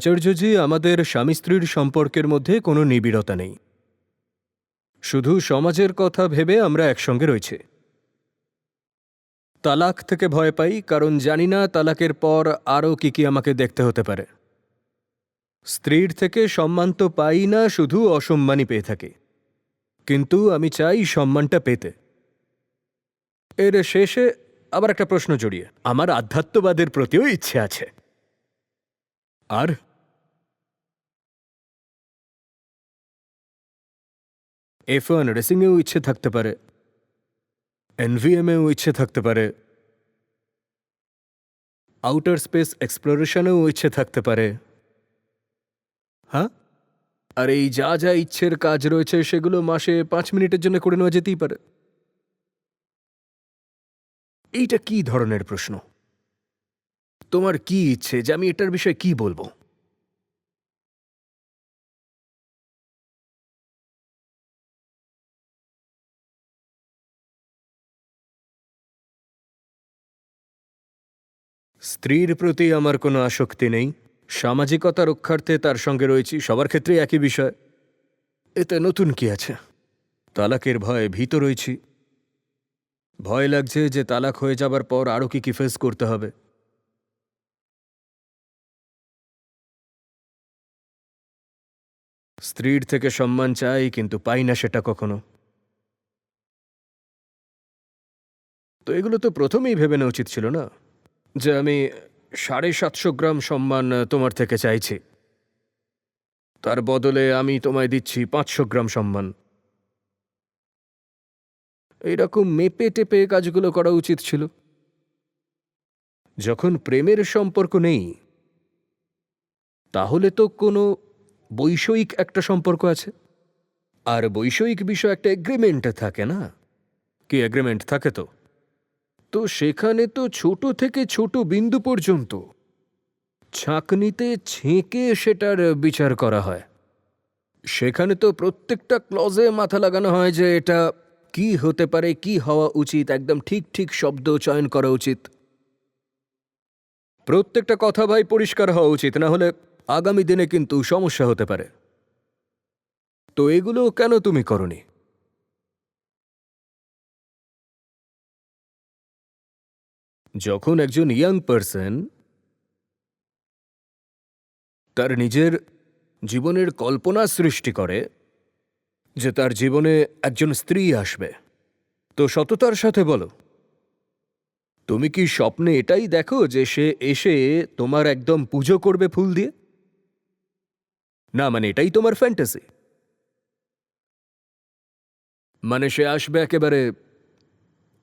আচার্যজি আমাদের স্বামী স্ত্রীর সম্পর্কের মধ্যে কোনো নিবিড়তা নেই। শুধু সমাজের কথা ভেবে আমরা একসঙ্গে রয়েছে। তালাক থেকে ভয় পাই, কারণ জানি না তালাকের পর আরও কি কি আমাকে দেখতে হতে পারে। স্ত্রীর থেকে সম্মান তো পাই না, শুধু অসম্মানই পেয়ে থাকি। কিন্তু আমি চাই সম্মানটা পেতে। এর শেষে আবার একটা প্রশ্ন জড়িয়ে। আমার আধ্যাত্মবাদের প্রতিও ইচ্ছে আছে। আর এফ ওয়ান রেসিংয়েও ইচ্ছে থাকতে পারে এনভিএমেও ইচ্ছে থাকতে পারে আউটার স্পেস এক্সপ্লোরেশনেও ইচ্ছে থাকতে পারে হ্যাঁ আর এই যা যা ইচ্ছের কাজ রয়েছে সেগুলো মাসে পাঁচ মিনিটের জন্য করে নেওয়া যেতেই পারে এইটা কি ধরনের প্রশ্ন তোমার কি ইচ্ছে যে আমি এটার বিষয়ে কি বলব স্ত্রীর প্রতি আমার কোনো আসক্তি নেই। সামাজিকতা রক্ষার্থে তার সঙ্গে রয়েছি, সবার ক্ষেত্রে একই বিষয়। এতে নতুন কি আছে? তালাকের ভয়ে ভীত রয়েছি। ভয় লাগছে যে তালাক হয়ে যাবার পর আরও কি কি ফেস করতে হবে। স্ত্রীর থেকে সম্মান চাই, কিন্তু পাই না সেটা কখনো। তো এগুলো তো প্রথমেই ভেবে নেওয়া উচিত ছিল না? যে আমি সাড়ে সাতশো গ্রাম সম্মান তোমার থেকে চাইছি। তার বদলে আমি তোমায় দিচ্ছি পাঁচশো গ্রাম সম্মান। এইরকম মেপে টেপে কাজগুলো করা উচিত ছিল। যখন প্রেমের সম্পর্ক নেই, তাহলে তো কোনো বৈষয়িক একটা সম্পর্ক আছে। আর বৈষয়িক বিষয় একটা এগ্রিমেন্ট থাকে না? কি এগ্রিমেন্ট থাকে তো? তো সেখানে তো ছোট থেকে ছোট বিন্দু পর্যন্ত। ছাঁকনিতে ছেঁকে সেটার বিচার করা হয়। সেখানে তো প্রত্যেকটা ক্লজে মাথা লাগানো হয় যে এটা কি হতে পারে, কি হওয়া উচিত, একদম ঠিক ঠিক শব্দ চয়ন করা উচিত। প্রত্যেকটা কথা ভাই পরিষ্কার হওয়া উচিত, না হলে আগামী দিনে কিন্তু সমস্যা হতে পারে। তো এগুলো কেন তুমি করনি? যখন একজন ইয়াং পারসন তার নিজের জীবনের কল্পনা সৃষ্টি করে যে তার জীবনে একজন স্ত্রী আসবে, তো সততার সাথে বলো। তুমি কি স্বপ্নে এটাই দেখো যে সে এসে তোমার একদম পুজো করবে ফুল দিয়ে? না মানে এটাই তোমার ফ্যান্টাসি। মানে সে আসবে একেবারে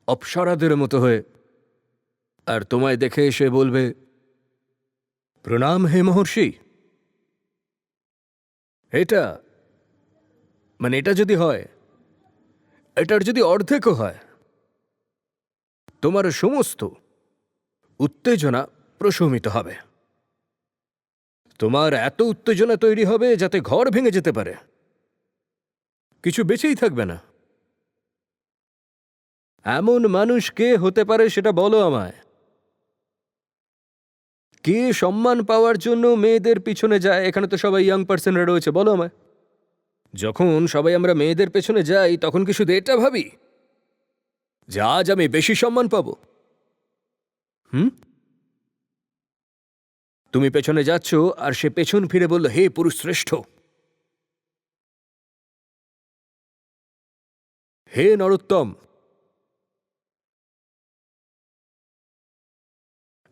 অপসরাদের মতো হয়ে আর তোমায় দেখে এসে বলবে, প্রণাম হে মহর্ষি। এটা মানে এটা যদি হয়, এটার যদি অর্ধেকও হয়, তোমার সমস্ত উত্তেজনা প্রশমিত হবে। তোমার এত উত্তেজনা তৈরি হবে যাতে ঘর ভেঙে যেতে পারে। কিছু বেঁচেই থাকবে না। এমন মানুষ কে হতে পারে সেটা বলো আমায়। কে সম্মান পাওয়ার জন্য মেয়েদের পিছনে যায়? এখানে তো সবাই ইয়াং পার্সনরা রয়েছে, বলো আমায়। যখন সবাই আমরা মেয়েদের পেছনে যাই, তখন কি শুধু এটা ভাবি? যে আজ আমি বেশি সম্মান পাবো? হুম? তুমি পেছনে যাচ্ছ, আর সে পেছন ফিরে বলল, হে পুরুষ শ্রেষ্ঠ! হে নরোত্তম!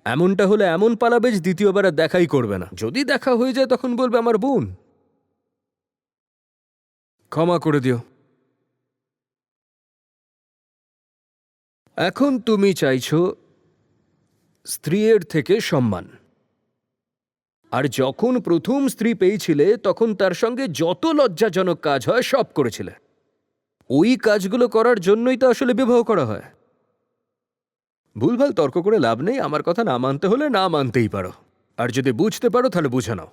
এমনটা হলে এমন পালাবে যে দ্বিতীয়বার আর দেখাই করবে না। যদি দেখা হয়ে যায়, তখন বলবে আমার বোন। ক্ষমা করে দিও। এখন তুমি চাইছো স্ত্রীর থেকে সম্মান। আর যখন প্রথম স্ত্রী পেয়েছিলে, তখন তার সঙ্গে যত লজ্জাজনক কাজ হয়, সব করেছিলে। ওই কাজগুলো করার জন্যই তো আসলে বিবাহ করা হয়। ভুলভাল তর্ক করে লাভ নেই, আমার কথা না মানতে হলে না মানতেই পারো। আর যদি বুঝতে পারো, তাহলে বুঝে নাও।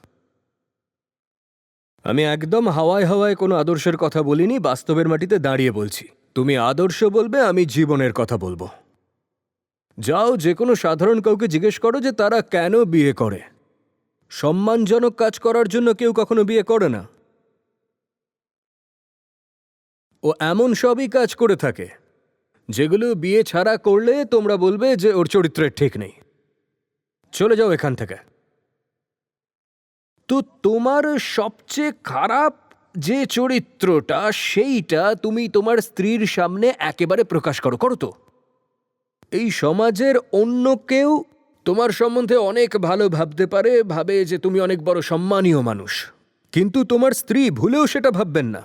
আমি একদম হাওয়ায় হাওয়ায় কোনো আদর্শের কথা বলিনি, বাস্তবের মাটিতে দাঁড়িয়ে বলছি। তুমি আদর্শ বলবে, আমি জীবনের কথা বলব। যাও যে কোনো সাধারণ কাউকে জিজ্ঞেস করো যে তারা কেন বিয়ে করে। সম্মানজনক কাজ করার জন্য কেউ কখনো বিয়ে করে না। ও এমন সবই কাজ করে থাকে। যেগুলো বিয়ে ছাড়া করলে তোমরা বলবে যে ওর চরিত্রের ঠিক নেই। চলে যাও এখান থেকে। তো তোমার সবচেয়ে খারাপ যে চরিত্রটা, সেইটা তুমি তোমার স্ত্রীর সামনে একেবারে প্রকাশ করো করো তো। এই সমাজের অন্য কেউ তোমার সম্বন্ধে অনেক ভালো ভাবতে পারে, ভাবে যে তুমি অনেক বড় সম্মানীয় মানুষ। কিন্তু তোমার স্ত্রী ভুলেও সেটা ভাববেন না।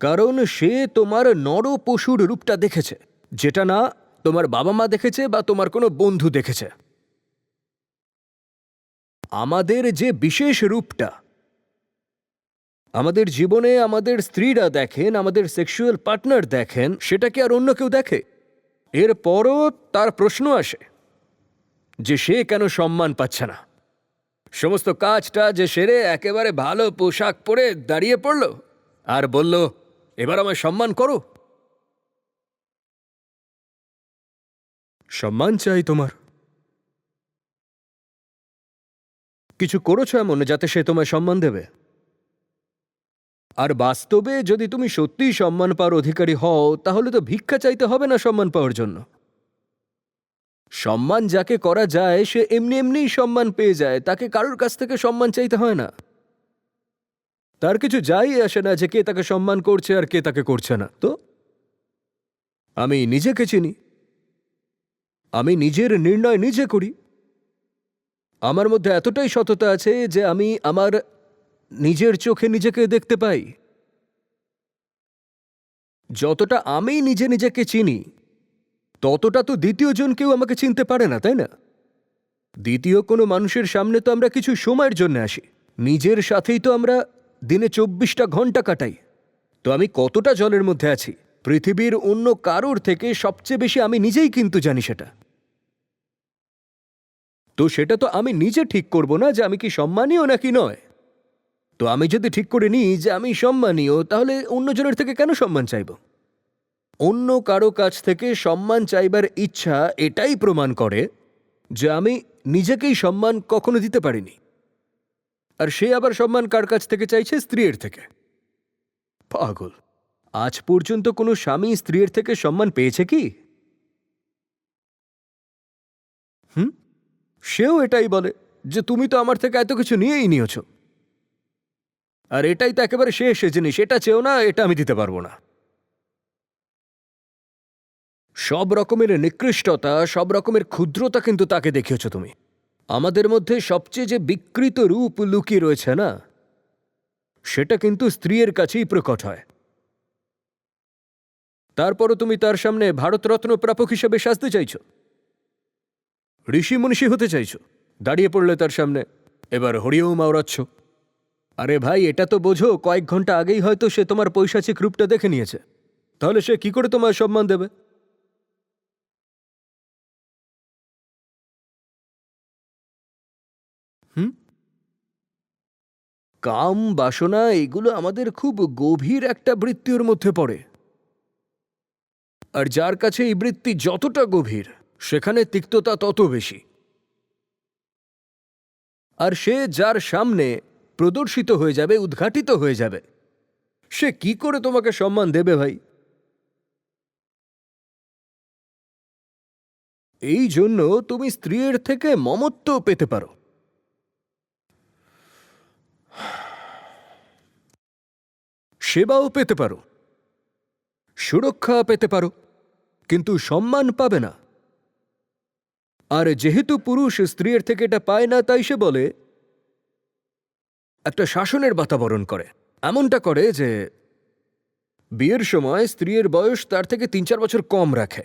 কারণ সে তোমার নর পশুর রূপটা দেখেছে, যেটা না তোমার বাবা মা দেখেছে বা তোমার কোনো বন্ধু দেখেছে। আমাদের যে বিশেষ রূপটা, আমাদের জীবনে আমাদের স্ত্রীরা দেখেন, আমাদের সেক্সুয়াল পার্টনার দেখেন, সেটা কি আর অন্য কেউ দেখে? এরপরও তার প্রশ্ন আসে যে সে কেন সম্মান পাচ্ছে না? সমস্ত কাজটা যে সেরে একেবারে ভালো পোশাক পরে দাঁড়িয়ে পড়ল আর বলল এবার আমায় সম্মান করো। সম্মান চাই তোমার। কিছু করেছ এমন যাতে সে তোমায় সম্মান দেবে? আর বাস্তবে যদি তুমি সত্যিই সম্মান পাওয়ার অধিকারী হও, তাহলে তো ভিক্ষা চাইতে হবে না সম্মান পাওয়ার জন্য। সম্মান যাকে করা যায়, সে এমনি এমনিই সম্মান পেয়ে যায়, তাকে কারোর কাছ থেকে সম্মান চাইতে হয় না। তার কিছু যাই আসে না যে কে তাকে সম্মান করছে আর কে তাকে করছে না। তো? আমি নিজেকে চিনি। আমি নিজের নির্ণয় নিজে করি। আমার মধ্যে এতটাই সততা আছে যে আমি আমার নিজের চোখে নিজেকে দেখতে পাই। যতটা আমি নিজে নিজেকে চিনি, ততটা তো দ্বিতীয় জন কেউ আমাকে চিনতে পারে না, তাই না? দ্বিতীয় কোনো মানুষের সামনে তো আমরা কিছু সময়ের জন্য আসি। নিজের সাথেই তো আমরা দিনে চব্বিশটা ঘণ্টা কাটাই। তো আমি কতটা জলের মধ্যে আছি? পৃথিবীর অন্য কারোর থেকে সবচেয়ে বেশি আমি নিজেই কিন্তু জানি সেটা। তো সেটা তো আমি নিজে ঠিক করব না যে আমি কি সম্মানীয় নাকি নয়। তো আমি যদি ঠিক করে নিই যে আমি সম্মানীয়, তাহলে অন্যজনের থেকে কেন সম্মান চাইব? অন্য কারও কাছ থেকে সম্মান চাইবার ইচ্ছা এটাই প্রমাণ করে যে আমি নিজেকেই সম্মান কখনো দিতে পারিনি। আর সে আবার সম্মান কার কাছ থেকে চাইছে? স্ত্রীর থেকে। পাগল। আজ পর্যন্ত কোনো স্বামী স্ত্রীর থেকে সম্মান পেয়েছে কি? হুম? সেও এটাই বলে যে তুমি তো আমার থেকে এত কিছু নিয়েই নিয়েছ। আর এটাই তো একেবারে শেষ জিনিস। এটা চেয়েও না, এটা আমি দিতে পারব না। সব রকমের নিকৃষ্টতা, সব রকমের ক্ষুদ্রতা কিন্তু তাকে দেখিয়েছ তুমি। আমাদের মধ্যে সবচেয়ে যে বিকৃত রূপ লুকিয়ে রয়েছে না, সেটা কিন্তু স্ত্রীর কাছেই প্রকট হয়। তারপরও তুমি তার সামনে ভারতরত্ন প্রাপক হিসেবে সাজতে চাইছো? ঋষি মনীষী হতে চাইছো? দাঁড়িয়ে পড়লে তার সামনে। এবার হরিও মাওরাচ্ছ। আরে ভাই, এটা তো বোঝো, কয়েক ঘণ্টা আগেই হয়তো সে তোমার পৈশাচিক রূপটা দেখে নিয়েছে। তাহলে সে কি করে তোমার সম্মান দেবে? হুম? কাম বাসনা, এগুলো আমাদের খুব গভীর একটা বৃত্তির মধ্যে পড়ে। আর যার কাছে এই বৃত্তি যতটা গভীর, সেখানে তিক্ততা তত বেশি। আর সে যার সামনে প্রদর্শিত হয়ে যাবে, উদ্ঘাটিত হয়ে যাবে, সে কি করে তোমাকে সম্মান দেবে ভাই? এই জন্য তুমি স্ত্রীর থেকে মমত্ব পেতে পারো। সেবাও পেতে পারো। সুরক্ষা পেতে পারো, কিন্তু সম্মান পাবে না। আর যেহেতু পুরুষ স্ত্রীর থেকে এটা পায় না, তাই সে বলে, একটা শাসনের বাতাবরণ করে। এমনটা করে যে, বিয়ের সময় স্ত্রীর বয়স তার থেকে তিন চার বছর কম রাখে।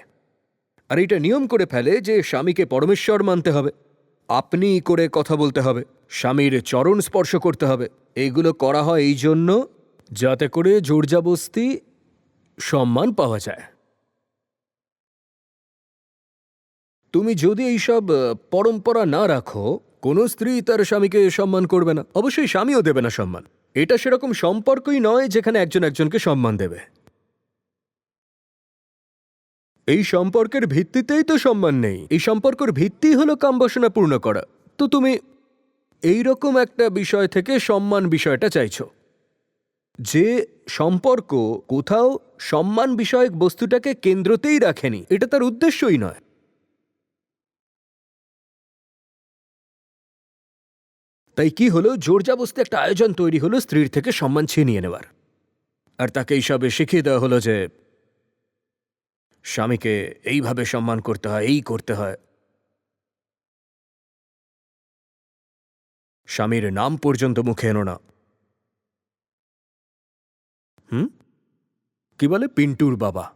আর এটা নিয়ম করে ফেলে যে, স্বামীকে পরমেশ্বর মানতে হবে। আপনি করে কথা বলতে হবে। স্বামীর চরণ স্পর্শ করতে হবে। এইগুলো করা হয় এই জন্য যাতে করে জোরজাবস্তি সম্মান পাওয়া যায়। তুমি যদি এইসব পরম্পরা না রাখো, কোনো স্ত্রী তার স্বামীকে সম্মান করবে না। অবশ্যই স্বামীও দেবে না সম্মান। এটা সেরকম সম্পর্কই নয় যেখানে একজন একজনকে সম্মান দেবে। এই সম্পর্কের ভিত্তিতেই তো সম্মান নেই। এই সম্পর্কের ভিত্তি হলো কামবাসনা পূর্ণ করা। তো তুমি এই রকম একটা বিষয় থেকে সম্মান বিষয়টা চাইছো। যে সম্পর্ক কোথাও সম্মান বিষয়ক বস্তুটাকে কেন্দ্রতেই রাখেনি, এটা তার উদ্দেশ্যই নয়। তাই কি হলো? জোরজাবস্তি একটা আয়োজন তৈরি হলো স্ত্রীর থেকে সম্মান ছিনিয়ে নেওয়ার। আর তাকে এইসবে শিখিয়ে দেওয়া হলো যে স্বামীকে এইভাবে সম্মান করতে হয়, এই করতে হয়। স্বামীর নাম পর্যন্ত মুখে এনো না। হুম? কি বলে? পিন্টুর বাবা।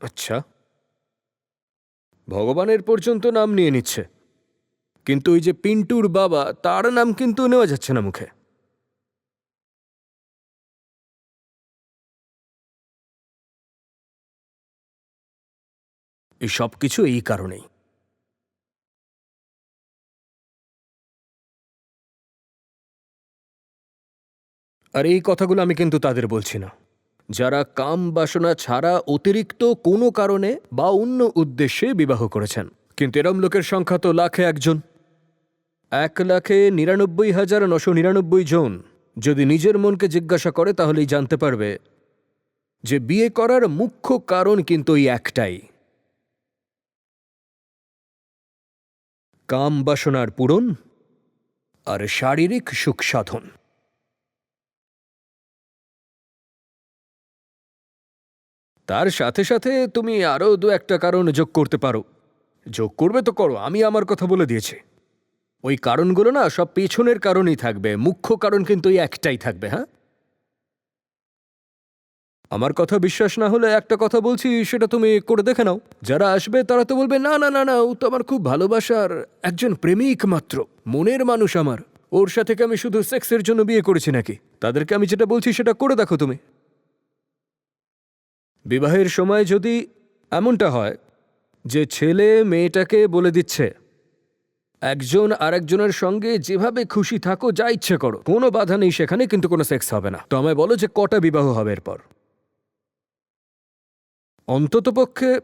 আচ্ছা। ভগবানের পর্যন্ত নাম নিয়ে নিচ্ছে। কিন্তু ওই যে পিন্টুর বাবা, তার নাম কিন্তু নেওয়া যাচ্ছে না মুখে। এই সব কিছু এই কারণেই। আর এই কথাগুলো আমি কিন্তু তাদের বলছি না। যারা কাম বাসনা ছাড়া অতিরিক্ত কোনো কারণে বা অন্য উদ্দেশ্যে বিবাহ করেছেন। কিন্তু এরম লোকের সংখ্যা তো লাখে একজন। এক লাখে নিরানব্বই হাজার নশো নিরানব্বই জন। যদি নিজের মনকে জিজ্ঞাসা করে তাহলেই জানতে পারবে যে বিয়ে করার মুখ্য কারণ কিন্তু ওই একটাই। কাম বাসনার পূরণ আর শারীরিক সুখ সাধন। তার সাথে সাথে তুমি আরও দু একটা কারণ যোগ করতে পারো। যোগ করবে তো করো, আমি আমার কথা বলে দিয়েছি। ওই কারণগুলো না সব পেছনের কারণেই থাকবে, মুখ্য কারণ কিন্তু ওই একটাই থাকবে হ্যাঁ? আমার কথা বিশ্বাস না হলে একটা কথা বলছি, সেটা তুমি করে দেখে নাও। যারা আসবে, তারা তো বলবে, না না না না, ও তো আমার খুব ভালোবাসার একজন প্রেমিক মাত্র, মনের মানুষ আমার। ওর সাথে আমি শুধু সেক্সের জন্য বিয়ে করেছি নাকি? তাদেরকে আমি যেটা বলছি, সেটা করে দেখো তুমি। বিবাহের সময় যদি এমনটা হয় যে ছেলে মেয়েটাকে বলে দিচ্ছে, একজন আরেকজনের সঙ্গে যেভাবে খুশি থাকো, যা ইচ্ছে করো, কোনো বাধা নেই সেখানে, কিন্তু কোনো সেক্স হবে না। তো আমায় বলো যে কটা বিবাহ হবে এরপর। অন্ততপক্ষে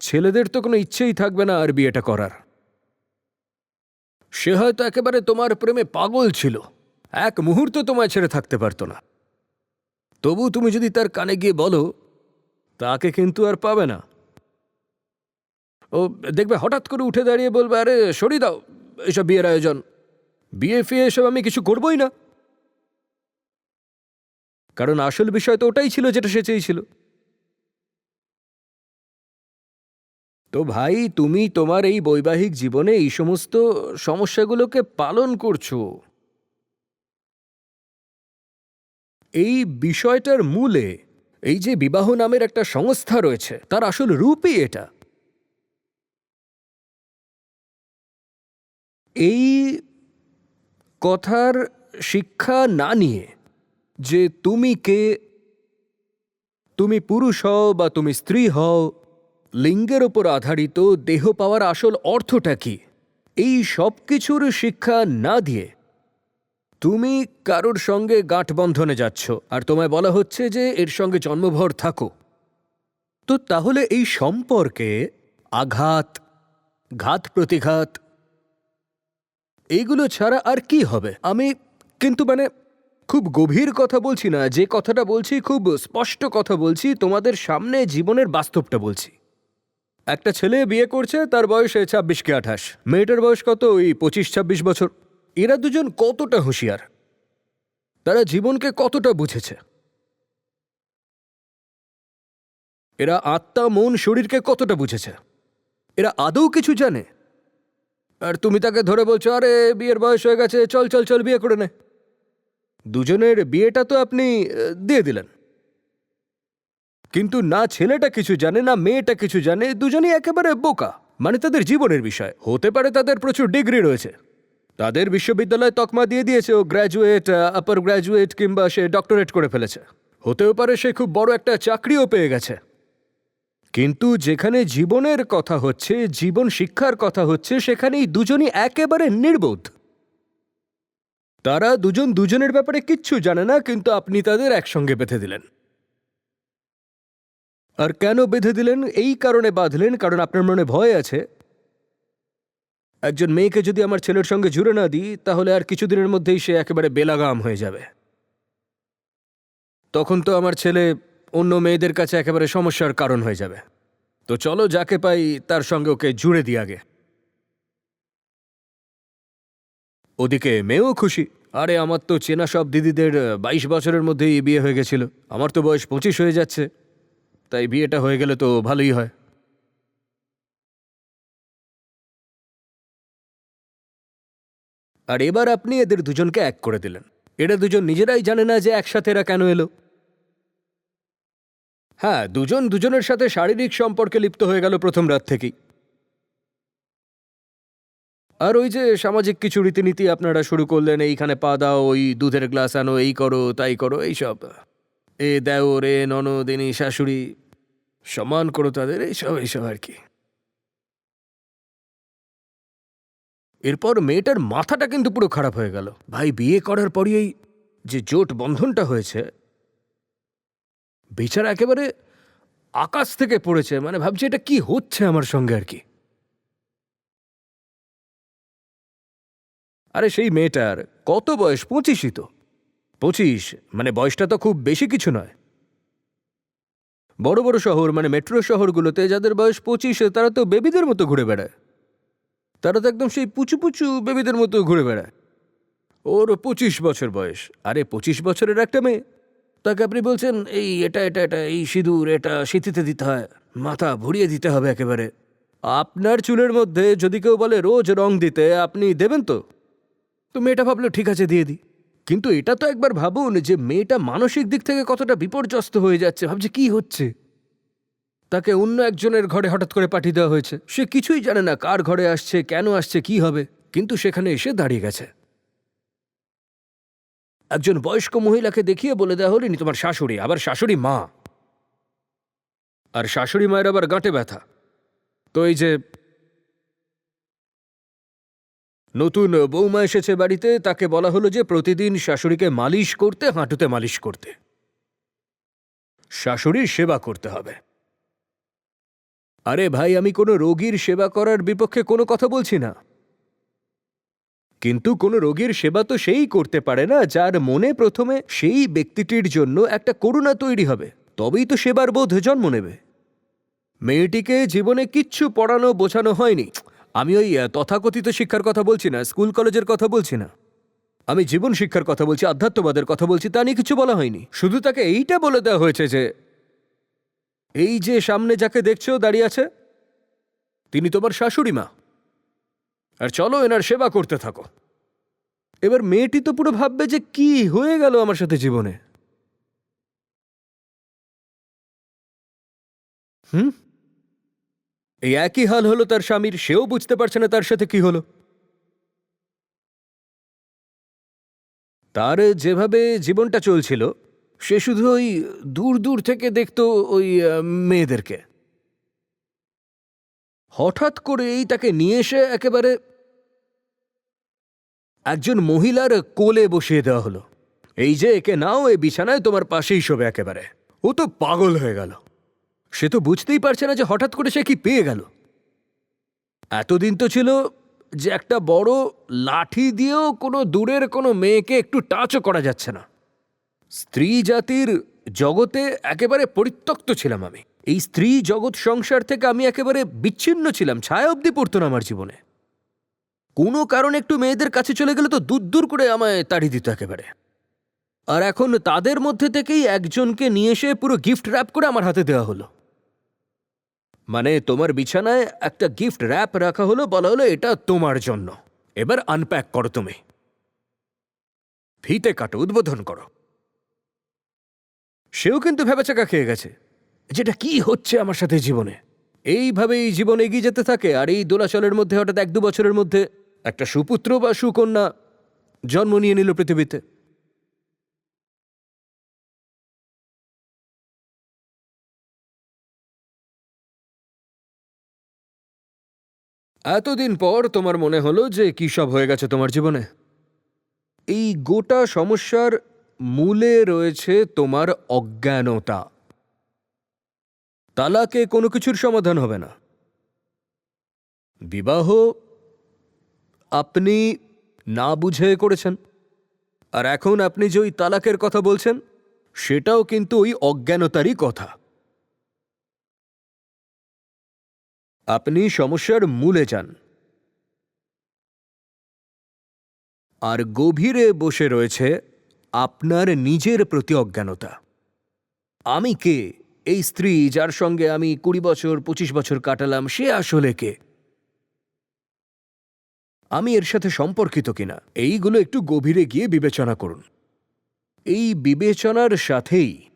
ছেলেদের তো কোনো ইচ্ছেই থাকবে না আর বিয়েটা করার। সে হয়তো একেবারে তোমার প্রেমে পাগল ছিল। এক মুহূর্ত তোমায় ছেড়ে থাকতে পারতো না। তবু তুমি যদি তার কানে গিয়ে বলো, তাকে কিন্তু আর পাবে না। ও, দেখবে হঠাৎ করে উঠে দাঁড়িয়ে বলবে, আরে, সরিয়ে দাও এসব বিয়ের আয়োজন। বিয়ে ফিয়ে এসব আমি কিছু করবই না। কারণ আসল বিষয় তো ওটাই ছিল যেটা সে চেয়েছিল। তো ভাই, তুমি তোমার এই বৈবাহিক জীবনে এই সমস্ত সমস্যাগুলোকে পালন করছ। এই বিষয়টার মূলে এই যে বিবাহ নামের একটা সংস্থা রয়েছে, তার আসল রূপই এটা। এই কথার শিক্ষা না নিয়ে যে তুমি কে, তুমি পুরুষ হও বা তুমি স্ত্রী হও লিঙ্গের ওপর আধারিত দেহ পাওয়ার আসল অর্থটা কি? এই সব কিছুর শিক্ষা না দিয়ে তুমি কারোর সঙ্গে গাঁটবন্ধনে যাচ্ছ আর তোমায় বলা হচ্ছে যে এর সঙ্গে জন্মভর থাকো। তো তাহলে এই সম্পর্কে আঘাত, ঘাত প্রতিঘাত এইগুলো ছাড়া আর কি হবে? আমি কিন্তু মানে খুব গভীর কথা বলছি না, যে কথাটা বলছি খুব স্পষ্ট কথা বলছি, তোমাদের সামনে জীবনের বাস্তবটা বলছি। একটা ছেলে বিয়ে করছে, তার বয়স ছাব্বিশ কি আঠাশ। মেয়েটার বয়স কত? ওই পঁচিশ, ছাব্বিশ বছর। এরা দুজন কতটা হুঁশিয়ার? তারা জীবনকে কতটা বুঝেছে? এরা আত্মা, মন, শরীরকে কতটা বুঝেছে? এরা আদৌ কিছু জানে? আর তুমি তাকে ধরে বলছো, আরে, বিয়ের বয়স হয়ে গেছে, চল চল চল, বিয়ে করে নে। দুজনের বিয়েটা তো আপনি দিয়ে দিলেন। কিন্তু না ছেলেটা কিছু জানে, না মেয়েটা কিছু জানে, দুজনেই একেবারে বোকা। মানে তাদের জীবনের বিষয়। হতে পারে তাদের প্রচুর ডিগ্রি রয়েছে। তাদের বিশ্ববিদ্যালয়ে তকমা দিয়ে দিয়েছে ও গ্র্যাজুয়েট আপার গ্র্যাজুয়েট কিংবা সে ডক্টরেট করে ফেলেছে। হতেও পারে সে খুব বড় একটা চাকরিও পেয়ে গেছে। কিন্তু যেখানে জীবনের কথা হচ্ছে, জীবন শিক্ষার কথা হচ্ছে, সেখানেই দুজনই একেবারে নির্বোধ। তারা দুজন দুজনের ব্যাপারে কিচ্ছু জানে না, কিন্তু আপনি তাদের একসঙ্গে বেঁধে দিলেন। আর কেন বেঁধে দিলেন? এই কারণে বাঁধলেন, কারণ আপনার মনে ভয় আছে। একজন মেয়েকে যদি আমার ছেলের সঙ্গে জুড়ে না দিই, তাহলে আর কিছুদিনের মধ্যেই সে একেবারে বেলাগাম হয়ে যাবে। তখন তো আমার ছেলে অন্য মেয়েদের কাছে একেবারে সমস্যার কারণ হয়ে যাবে। তো চলো, যাকে পাই, তার সঙ্গে ওকে জুড়ে দিই আগে। ওদিকে মেয়েও খুশি। আরে, আমার তো চেনা সব দিদিদের বাইশ বছরের মধ্যেই বিয়ে হয়ে গেছিল। আমার তো বয়স পঁচিশ হয়ে যাচ্ছে। তাই বিয়েটা হয়ে গেলে তো ভালোই হয়। আর এবার আপনি এদের দুজনকে এক করে দিলেন। এরা দুজন নিজেরাই জানে না যে একসাথে এরা কেন এলো। হ্যাঁ দুজন দুজনের সাথে শারীরিক সম্পর্কে লিপ্ত হয়ে গেল প্রথম রাত থেকেই। আর ওই যে সামাজিক কিছু রীতিনীতি আপনারা শুরু করলেন, এইখানে পা দাও, ওই দুধের গ্লাস আনো, এই করো, তাই করো, এইসব। এ দেও, রে ননদিনী শাশুড়ি সম্মান করো তাদের, এইসব এইসব আর কি। এরপর মেয়েটার মাথাটা কিন্তু পুরো খারাপ হয়ে গেল। ভাই, বিয়ে করার পরই এই যে জোট বন্ধনটা হয়েছে, বেচারা একেবারে আকাশ থেকে পড়েছে। মানে ভাবছি এটা কি হচ্ছে আমার সঙ্গে আর কি। আরে সেই মেয়েটার কত বয়স? পঁচিশই তো। পঁচিশ মানে বয়সটা তো খুব বেশি কিছু নয়। বড় বড় শহর মানে মেট্রো শহরগুলোতে যাদের বয়স পঁচিশে, তারা তো বেবিদের মতো ঘুরে বেড়ায়। তারা তো একদম সেই পুচু পুচু বেবিদের মতো ঘুরে বেড়ায়। ওর পঁচিশ বছর বয়স। আরে, পঁচিশ বছরের একটা মেয়ে। তাকে আপনি বলছেন, এই, এটা এটা এটা, এই সিঁদুর, এটা সিঁথিতে দিতে হয়। মাথা ভরিয়ে দিতে হবে একেবারে। আপনার চুলের মধ্যে যদি কেউ বলে, রোজ রং দিতে আপনি দেবেন তো? তো মেয়েটা ভাবলো, ঠিক আছে, দিয়ে দিই। কিন্তু এটা তো একবার ভাবুন যে মেয়েটা মানসিক দিক থেকে কতটা বিপর্যস্ত হয়ে যাচ্ছে। ভাবছে কি হচ্ছে? তাকে অন্য একজনের ঘরে হঠাৎ করে পাঠিয়ে দেওয়া হয়েছে। সে কিছুই জানে না কার ঘরে আসছে, কেন আসছে, কি হবে। কিন্তু সেখানে এসে দাঁড়িয়ে গেছে। একজন বয়স্ক মহিলাকে দেখিয়ে বলে দেওয়া হলিনি তোমার শাশুড়ি, আবার শাশুড়ি মা। আর শাশুড়ি মায়ের আবার গাঁটে ব্যথা। তো এই যে নতুন বৌমা এসেছে বাড়িতে, তাকে বলা হলো যে প্রতিদিন শাশুড়িকে মালিশ করতে, হাঁটুতে মালিশ করতে। শাশুড়ির সেবা করতে হবে। আরে ভাই, আমি কোনো রোগীর সেবা করার বিপক্ষে কোনো কথা বলছি না। কিন্তু কোনো রোগীর সেবা তো সেই করতে পারে না, যার মনে প্রথমে সেই ব্যক্তিটির জন্য একটা করুণা তৈরি হবে। তবেই তো সেবার বোধ জন্ম নেবে। মেয়েটিকে জীবনে কিচ্ছু পড়ানো, বোঝানো হয়নি। আমি ওই তথাকথিত শিক্ষার কথা বলছি না, স্কুল কলেজের কথা বলছি না। আমি জীবন শিক্ষার কথা বলছি, আধ্যাত্মবাদের কথা বলছি, তা নিয়ে কিছু বলা হয়নি। শুধু তাকে এইটা বলে দেওয়া হয়েছে যে, এই যে সামনে যাকে দেখছ দাঁড়িয়ে আছে, তিনি তোমার শাশুড়ি মা। আর চলো এনার সেবা করতে থাকো। এবার মেয়েটি তো পুরো ভাববে যে কি হয়ে গেল আমার সাথে জীবনে। হুম? এই একই হাল হলো তার স্বামীর, সেও বুঝতে পারছে না তার সাথে কি হলো। তার যেভাবে জীবনটা চলছিল, সে শুধু ওই দূর দূর থেকে দেখতো ওই মেয়েদেরকে। হঠাৎ করেই তাকে নিয়ে এসে একেবারে একজন মহিলার কোলে বসিয়ে দেওয়া হলো। এই যে, একে নাও, এই বিছানায় তোমার পাশেই শোবে একেবারে। ও তো পাগল হয়ে গেল। সে তো বুঝতেই পারছে না যে হঠাৎ করে সে কি পেয়ে গেল। এতদিন তো ছিল যে একটা বড় লাঠি দিয়েও কোনো দূরের কোনো মেয়েকে একটু টাচও করা যাচ্ছে না। স্ত্রী জাতির জগতে একেবারে পরিত্যক্ত ছিলাম আমি। এই স্ত্রী জগৎ সংসার থেকে আমি একেবারে বিচ্ছিন্ন ছিলাম, ছায়া অবধি পড়তো না আমার জীবনে। কোনো কারণে একটু মেয়েদের কাছে চলে গেলে তো দূর দূর করে আমায় তাড়ি দিত একেবারে। আর এখন তাদের মধ্যে থেকেই একজনকে নিয়ে এসে পুরো গিফট র্যাপ করে আমার হাতে দেওয়া হলো। মানে তোমার বিছানায় একটা গিফট র্যাপ রাখা হলো, বলা হলো এটা তোমার জন্য। এবার আনপ্যাক করো তুমি। ফিতে কাটো, উদ্বোধন করো। সেও কিন্তু ভেবেচাকা খেয়ে গেছে। যেটা কি হচ্ছে আমার সাথে জীবনে? এইভাবেই জীবন এগিয়ে যেতে থাকে, আর এই দোলাচলের মধ্যে, হঠাৎ এক দু বছরের মধ্যে, একটা সুপুত্র বা সুকন্যা জন্ম নিয়ে নিল পৃথিবীতে। এতদিন পর তোমার মনে হলো যে কী সব হয়ে গেছে তোমার জীবনে? এই গোটা সমস্যার মূলে রয়েছে তোমার অজ্ঞানতা। তালাকে কোনো কিছুর সমাধান হবে না। বিবাহ আপনি না বুঝে করেছেন। আর এখন আপনি যে ওই তালাকের কথা বলছেন, সেটাও কিন্তু ওই অজ্ঞানতারই কথা। আপনি সমস্যার মূলে যান। আর গভীরে বসে রয়েছে আপনার নিজের প্রতি অজ্ঞানতা। আমি কে? এই স্ত্রী যার সঙ্গে আমি কুড়ি বছর, পঁচিশ বছর কাটালাম, সে আসলে কে? আমি এর সাথে সম্পর্কিত কিনা? এইগুলো একটু গভীরে গিয়ে বিবেচনা করুন। এই বিবেচনার সাথেই,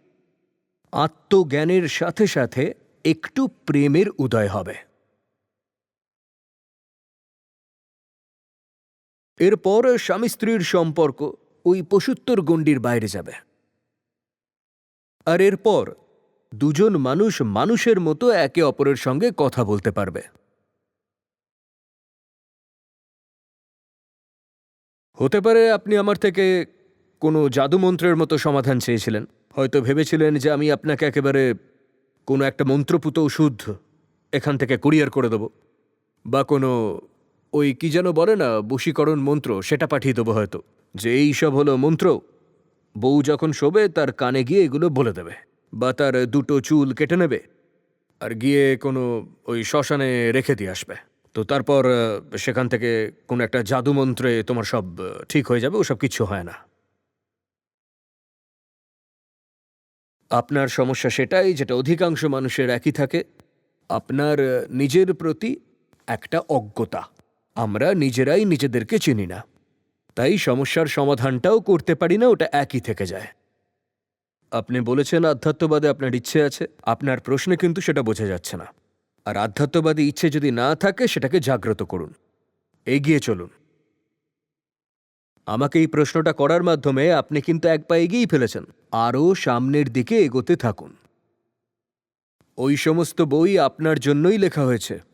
আত্মজ্ঞানের সাথে সাথে একটু প্রেমের উদয় হবে। এরপর স্বামী স্ত্রীর সম্পর্ক ওই পশুত্তর গণ্ডির বাইরে যাবে। আর এরপর দুজন মানুষ মানুষের মতো একে অপরের সঙ্গে কথা বলতে পারবে। হতে পারে আপনি আমার থেকে কোনো জাদুমন্ত্রের মতো সমাধান চেয়েছিলেন। হয়তো ভেবেছিলেন যে আমি আপনাকে একেবারে কোনো একটা মন্ত্রপুত ওষুধ এখান থেকে কুরিয়ার করে দেব বা কোনো ওই কি যেন বলে না, বশীকরণ মন্ত্র, সেটা পাঠিয়ে দেবো হয়তো। যে এই সব হলো মন্ত্র, বউ যখন শোবে, তার কানে গিয়ে এগুলো বলে দেবে, বা তার দুটো চুল কেটে নেবে, আর গিয়ে কোনো ওই শ্মশানে রেখে দিয়ে আসবে। তো তারপর সেখান থেকে কোনো একটা জাদু মন্ত্রে তোমার সব ঠিক হয়ে যাবে, ওসব কিছু হয় না। আপনার সমস্যা সেটাই, যেটা অধিকাংশ মানুষের একই থাকে। আপনার নিজের প্রতি একটা অজ্ঞতা। আমরা নিজেরাই নিজেদেরকে চিনি না। তাই সমস্যার সমাধানটাও করতে পারি না, ওটা একই থেকে যায়। আপনি বলেছেন আধ্যাত্মবাদে আপনার ইচ্ছে আছে। আপনার প্রশ্নে কিন্তু সেটা বোঝা যাচ্ছে না। আর আধ্যাত্মবাদী ইচ্ছে যদি না থাকে, সেটাকে জাগ্রত করুন। এগিয়ে চলুন। আমাকে এই প্রশ্নটা করার মাধ্যমে আপনি কিন্তু এক পা এগিয়েই ফেলেছেন। আরও সামনের দিকে এগোতে থাকুন। ওই সমস্ত বই আপনার জন্যই লেখা হয়েছে।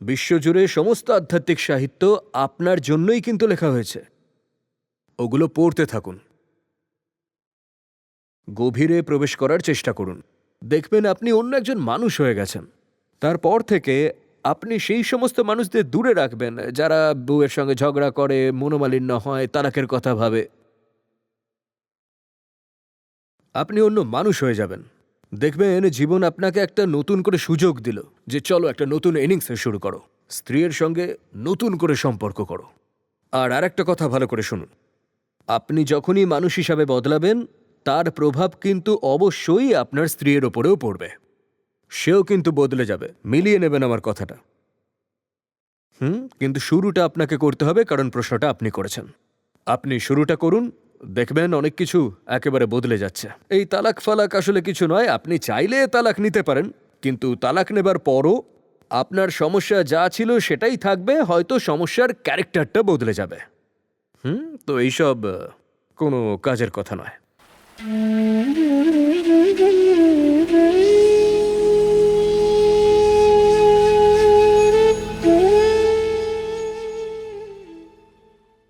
বিশ্বজুড়ে সমস্ত আধ্যাত্মিক সাহিত্য আপনার জন্যই কিন্তু লেখা হয়েছে। ওগুলো পড়তে থাকুন। গভীরে প্রবেশ করার চেষ্টা করুন। দেখবেন আপনি অন্য একজন মানুষ হয়ে গেছেন। তারপর থেকে আপনি সেই সমস্ত মানুষদের দূরে রাখবেন, যারা বউয়ের সঙ্গে ঝগড়া করে, মনোমালিন্য হয় তালাকের কথা ভাবে। আপনি অন্য মানুষ হয়ে যাবেন। দেখবেন, জীবন আপনাকে একটা নতুন করে সুযোগ দিল যে চলো একটা নতুন ইনিংস শুরু করো। স্ত্রীর সঙ্গে নতুন করে সম্পর্ক করো। আর আরেকটা কথা ভালো করে শুনুন। আপনি যখনই মানুষ হিসাবে বদলাবেন, তার প্রভাব কিন্তু অবশ্যই আপনার স্ত্রীর ওপরেও পড়বে। সেও কিন্তু বদলে যাবে। মিলিয়ে নেবেন আমার কথাটা। হুম? কিন্তু শুরুটা আপনাকে করতে হবে, কারণ প্রশ্নটা আপনি করেছেন। আপনি শুরুটা করুন দেখবেন অনেক কিছু একেবারে বদলে যাচ্ছে। এই তালাক ফালাক আসলে কিছু নয়, আপনি চাইলে তালাক নিতে পারেন, কিন্তু তালাক নেবার পরও আপনার সমস্যা যা ছিল সেটাই থাকবে, হয়তো সমস্যার ক্যারেক্টারটা বদলে যাবে। হুম, তো এইসব কোনো কাজের কথা নয়।